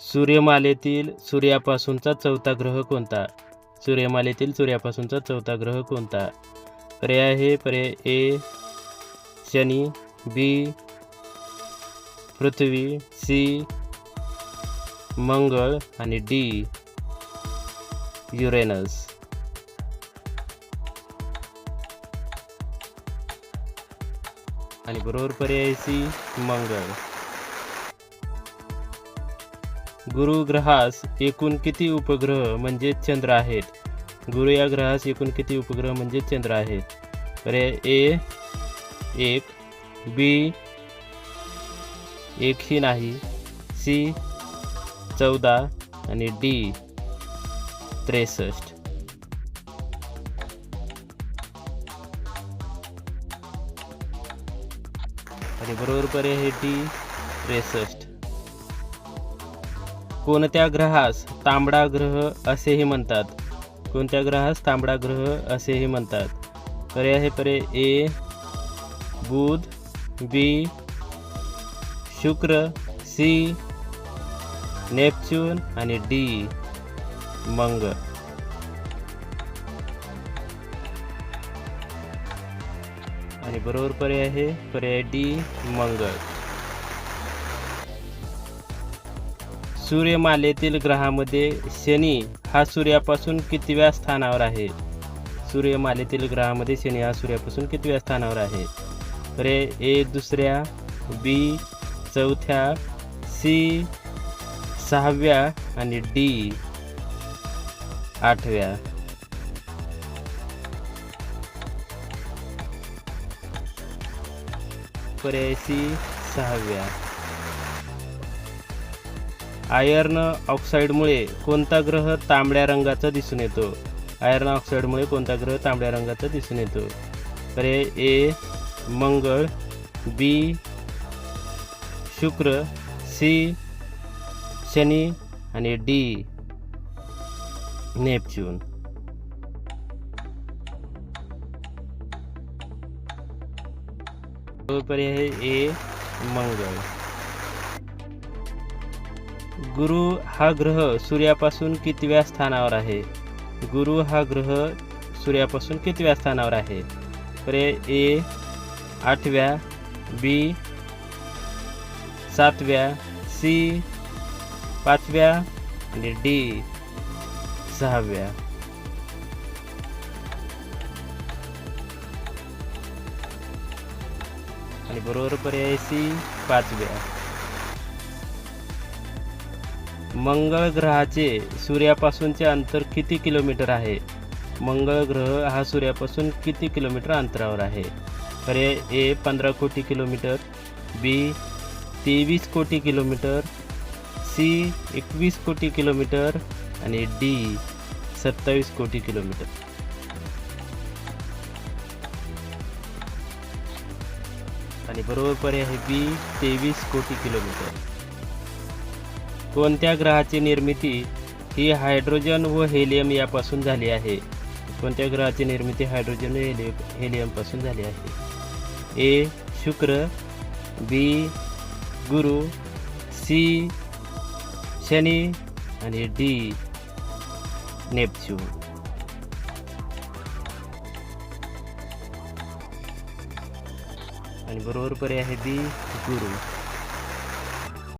सूर्यमालेतील सूर्यापासूनचा चौथा ग्रह कोणता? सूर्यमालेतील सूर्यापासूनचा चौथा ग्रह कोणता? पर्याय आहे पर्याय ए शनी बी पृथ्वी सी मंगळ आणि डी युरेनस. आणि बरोबर पर्याय सी मंगळ. गुरुग्रहास एकूण किती उपग्रह म्हणजे चंद्र आहेत? गुरु या ग्रहास एकूण किती उपग्रह म्हणजे चंद्र आहेत? पर्याय ए एक बी एकही नाही सी चौदा आणि डी त्रेसष्ट. आणि बरोबर पर्याय हे डी त्रेसष्ट. कोणत्या ग्रहास तांबडा ग्रह असेही म्हणतात? कोणत्या ग्रहास तांबडा ग्रह असेही म्हणतात? पर्याय आहे पर्याय ए बुध बी शुक्र सी नेपच्यून आणि डी मंगळ आणि बरोबर पर्याय आहे पर्याय डी मंगळ सूर्यमालेतील ग्रहामध्ये शनी हा सूर्यापासून कितव्या स्थानावर आहे? सूर्यमालेतील ग्रहामध्ये शनी हा सूर्यापासून कितव्या स्थानावर आहे? पर्याय ए दुसऱ्या बी चौथ्या सी सहाव्या आणि डी आठव्या. पर्याय सी सहाव्या. आयर्न ऑक्साईडमुळे कोणता ग्रह तांबड्या रंगाचा दिसून येतो? आयर्न ऑक्साईडमुळे कोणता ग्रह तांबड्या रंगाचा दिसून येतो? पर्याय ए मंगळ बी शुक्र सी शनी आणि डी नेपच्यून. पर्याय ए मंगळ. गुरु हा ग्रह सूर्यापासून कितव्या स्थानावर आहे? गुरु हा ग्रह सूर्यापासून कितव्या स्थानावर आहे? पर्याय ए आठव्या बी सातव्या सी पाचव्या आणि डी सहाव्या. आणि बरोबर पर्याय सी पाचव्या. मंगळ ग्रहाचे सूर्यापासूनचे अंतर किती किलोमीटर आहे? मंगळ ग्रह हा सूर्यापासून किती किलोमीटर अंतरावर आहे? पर्याय ए पंधरा कोटी किलोमीटर बी तेवीस कोटी किलोमीटर सी एकवीस कोटी किलोमीटर आणि डी सत्तावीस कोटी किलोमीटर. आणि बरोबर पर्याय आहे बी तेवीस कोटी किलोमीटर. कोणत्या ग्रहाची निर्मिती ही हायड्रोजन व हेलियम यापासून झाली आहे? कोणत्या ग्रहाची निर्मिती हायड्रोजन व हेलियम हेलियमपासून झाली आहे? ए शुक्र बी गुरु सी शनी आणि डी नेपच्यून. आणि बरोबर पर्याय आहे बी गुरु.